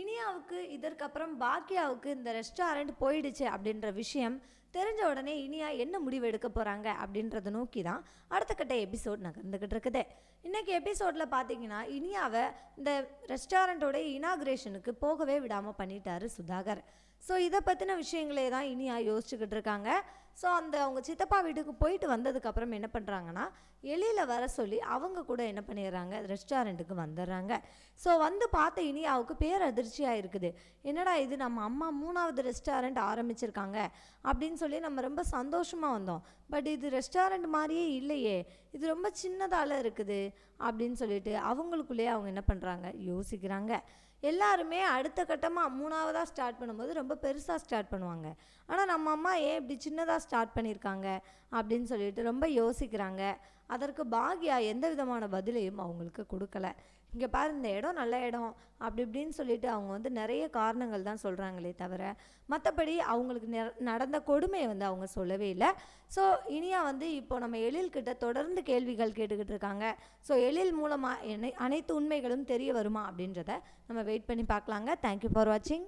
இனியாவுக்கு இதற்கப்புறம் பாக்கியாவுக்கு இந்த ரெஸ்டாரண்ட் போயிடுச்சு அப்படின்ற விஷயம் தெரிஞ்ச உடனே இனியா என்ன முடிவு எடுக்க போகிறாங்க அப்படின்றத நோக்கி தான் அடுத்த கட்ட எபிசோட் நகர்ந்துக்கிட்டு இருக்குது. இன்றைக்கி எபிசோடில் பார்த்தீங்கன்னா இனியாவை இந்த ரெஸ்டாரண்ட்டோட இனாக்ரேஷனுக்கு போகவே விடாமல் பண்ணிட்டாரு சுதாகர். ஸோ இதை பற்றின விஷயங்களே தான் இனியா யோசிச்சுக்கிட்டு இருக்காங்க. ஸோ அந்த அவங்க சித்தப்பா வீட்டுக்கு போயிட்டு வந்ததுக்கப்புறம் என்ன பண்ணுறாங்கன்னா எளியில் வர சொல்லி அவங்க கூட என்ன பண்ணிடுறாங்க ரெஸ்டாரண்ட்டுக்கு வந்துடுறாங்க. ஸோ வந்து பார்த்த இனியாவுக்கு பேரதிர்ச்சியாக இருக்குது என்னடா இது நம்ம அம்மா மூணாவது ரெஸ்டாரண்ட் ஆரம்பிச்சிருக்காங்க அப்படின்னு சொல்லி நம்ம ரொம்ப சந்தோஷமாக வந்தோம். பட் இது ரெஸ்டாரண்ட் மாதிரியே இல்லையே இது ரொம்ப சின்னதால இருக்குது அப்படின்னு சொல்லிட்டு அவங்களுக்குள்ளேயே அவங்க என்ன பண்ணுறாங்க யோசிக்கிறாங்க. எல்லாருமே அடுத்த கட்டமாக மூணாவதாக ஸ்டார்ட் பண்ணும்போது ரொம்ப பெருசாக ஸ்டார்ட் பண்ணுவாங்க. ஆனால் நம்ம அம்மா ஏன் இப்படி சின்னதாக ஸ்டார்ட் பண்ணியிருக்காங்க அப்படின்னு சொல்லிட்டு ரொம்ப யோசிக்கிறாங்க. அதற்கு பாக்யா எந்த விதமான பதிலையும் அவங்களுக்கு கொடுக்கல. இங்கே பாரு இந்த இடம் நல்ல இடம் அப்படி இப்படின்னு சொல்லிட்டு அவங்க வந்து நிறைய காரணங்கள் தான் சொல்கிறாங்களே தவிர மற்றபடி அவங்களுக்கு நடந்த கொடுமையை வந்து அவங்க சொல்லவே இல்லை. ஸோ இனியா வந்து இப்போ நம்ம எழில்கிட்ட தொடர்ந்து கேள்விகள் கேட்டுக்கிட்டு இருக்காங்க. ஸோ எழில் மூலமாக அனைத்து உண்மைகளும் தெரிய வருமா அப்படின்றத நம்ம வெயிட் பண்ணி பார்க்கலாங்க. தேங்க்யூ ஃபார் வாட்சிங்